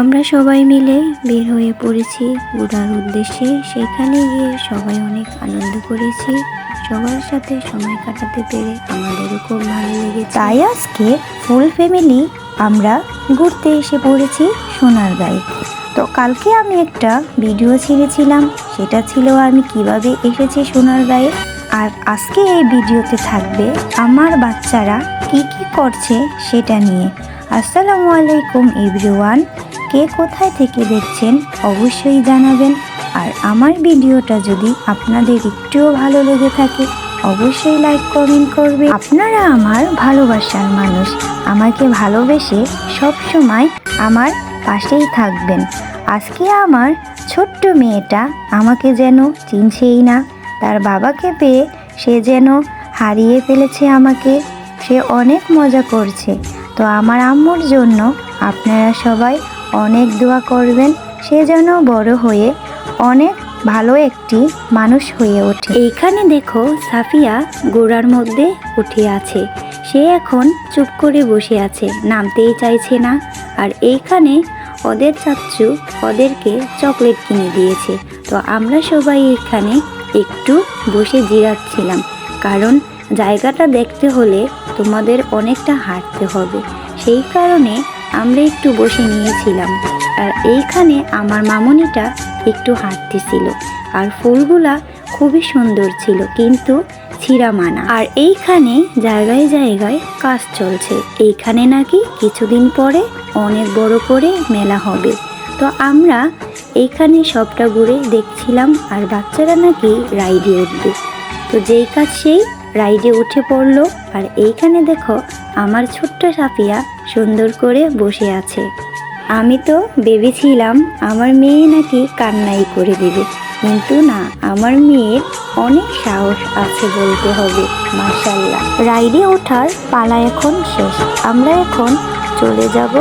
আমরা সবাই মিলে বের হয়ে পড়েছি ঘোরার উদ্দেশ্যে। সেখানে গিয়ে সবাই অনেক আনন্দ করেছি। সবার সাথে সময় কাটাতে পেরে আমাদেরও খুব ভালো লেগেছে। তাই আজকে ফুল ফ্যামিলি আমরা ঘুরতে এসে পড়েছি সোনারগাঁয়ে তো কালকে আমি একটা ভিডিও ছেড়েছিলাম। সেটা ছিল আমি কীভাবে এসেছি সোনারগাঁয়ে আর আজকে এই ভিডিওতে থাকবে আমার বাচ্চারা কি কি করছে সেটা নিয়ে। আসসালামু আলাইকুম এভরিওয়ান কে কোথায় থেকে দেখছেন, অবশ্যই জানাবেন। আর আমার ভিডিওটা যদি আপনাদের একটুও ভালো লেগে থাকে, অবশ্যই লাইক কমেন্ট করবে আপনারা আমার ভালোবাসার মানুষ, আমাকে ভালোবেসে সব সময় আমার পাশেই থাকবেন। আজকে আমার ছোট্ট মেয়েটা আমাকে যেন চিনছেই না, তার বাবাকে পেয়ে সে যেন হারিয়ে ফেলেছে আমাকে, সে অনেক মজা করছে। তো আমার আম্মুর জন্য আপনারা সবাই অনেক দোয়া করবেন, সে যেন বড় হয়ে অনেক ভালো একটি মানুষ হয়ে ওঠে। এইখানে দেখো সাফিয়া গোড়ার মধ্যে উঠে আছে। সে এখন চুপ করে বসে আছে, নামতেই চাইছে না। আর এইখানে ওদের চাচ্চু ওদেরকে চকলেট কিনে দিয়েছে। তো আমরা সবাই এখানে একটু বসে জিরাচ্ছিলাম, কারণ জায়গাটা দেখতে হলে তোমাদের অনেকটা হাঁটতে হবে। সেই কারণে আমরা একটু বসে নিয়েছিলাম। আর এইখানে আমার মামনিটা একটু হাঁটতেছিল। আর ফুলগুলা খুবই সুন্দর ছিল, কিন্তু ছিঁড়া মানা। আর এইখানে জায়গায় জায়গায় কাজ চলছে। এইখানে নাকি কিছুদিন পরে অনেক বড় করে মেলা হবে। তো আমরা এইখানে সবটা ঘুরে দেখছিলাম, আর বাচ্চারা নাকি রাইডে উঠবে। তো যেই কাজ সেই রাইডে উঠে পড়ল। আর এইখানে দেখো, আমার ছোট্ট সাফিয়া সুন্দর করে বসে আছে। আমি তো ভেবেছিলাম আমার মেয়ে নাকি কান্নাই করে দেবে। কিন্তু না, আমার মেয়ের অনেক সাহস আছে বলতে হবে মার্শাল্লাহ রাইডে ওঠার পালা এখন শেষ। আমরা এখন চলে যাব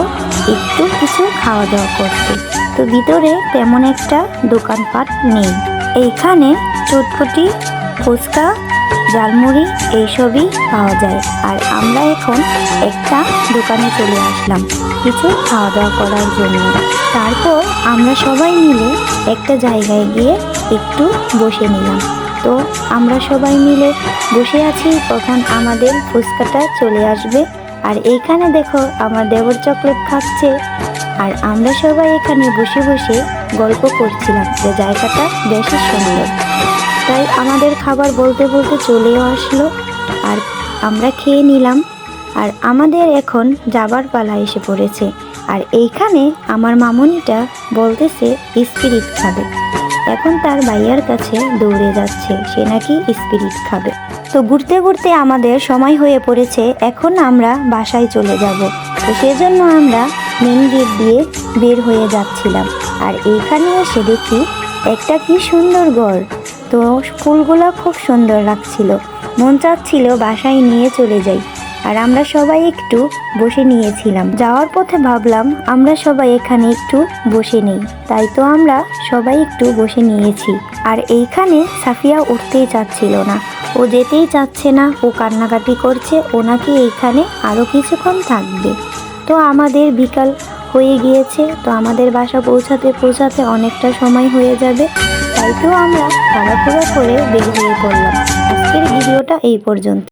একটু কিছু খাওয়া দাওয়া করতে। তো ভিতরে তেমন একটা দোকানপাট নেই। এইখানে চটপটি ফুচকা ঝালমুড়ি এইসবই পাওয়া যায়। আর আমরা এখন একটা দোকানে চলে আসলাম কিছু খাওয়া দাওয়া করার জন্য। তারপর আমরা সবাই মিলে একটা জায়গায় গিয়ে একটু বসে নিলাম। তো আমরা সবাই মিলে বসে আছি, তখন আমাদের ফুচকাটা চলে আসবে। আর এইখানে দেখো আমার দেবর চকলেট খাচ্ছে। আর আমরা সবাই এখানে বসে বসে গল্প করছিলাম যে জায়গাটা বেশি সুন্দর। তাই আমাদের খাবার বলতে বলতে চলেও আসলো, আর আমরা খেয়ে নিলাম। আর আমাদের এখন যাবার পালা এসে পড়েছে। আর এইখানে আমার মামনিটা বলতেছে, স্পিরিট খাবে। এখন তার ভাইয়ার কাছে দৌড়ে যাচ্ছে, সে নাকি স্পিরিট খাবে। তো ঘুরতে ঘুরতে আমাদের সময় হয়ে পড়েছে, এখন আমরা বাসায় চলে যাব। তো সেজন্য আমরা মেন গেট দিয়ে বের হয়ে যাচ্ছিলাম। আর এইখানে এসে দেখি, একটা কি সুন্দর ঘর। তো ফুলগুলো খুব সুন্দর লাগছিল। মন চাচ্ছিল বাসায় নিয়ে চলে যাই। আর আমরা সবাই একটু বসে নিয়েছিলাম। যাওয়ার পথে ভাবলাম, আমরা সবাই এখানে একটু বসে নেই। তাই তো আমরা সবাই একটু বসে নিয়েছি। আর এইখানে সাফিয়া উঠতেই চাচ্ছিল না। ও যেতেই চাচ্ছে না, ও কান্নাকাটি করছে, ও নাকি এইখানে আরও কিছুক্ষণ থাকবে। তো আমাদের বিকাল হয়ে গিয়েছে, তো আমাদের বাসা পৌঁছাতে পৌঁছাতে অনেকটা সময় হয়ে যাবে। তাই তো আমরা খারাপ করে বের হয়ে পড়লাম। আজকের ভিডিওটা এই পর্যন্ত।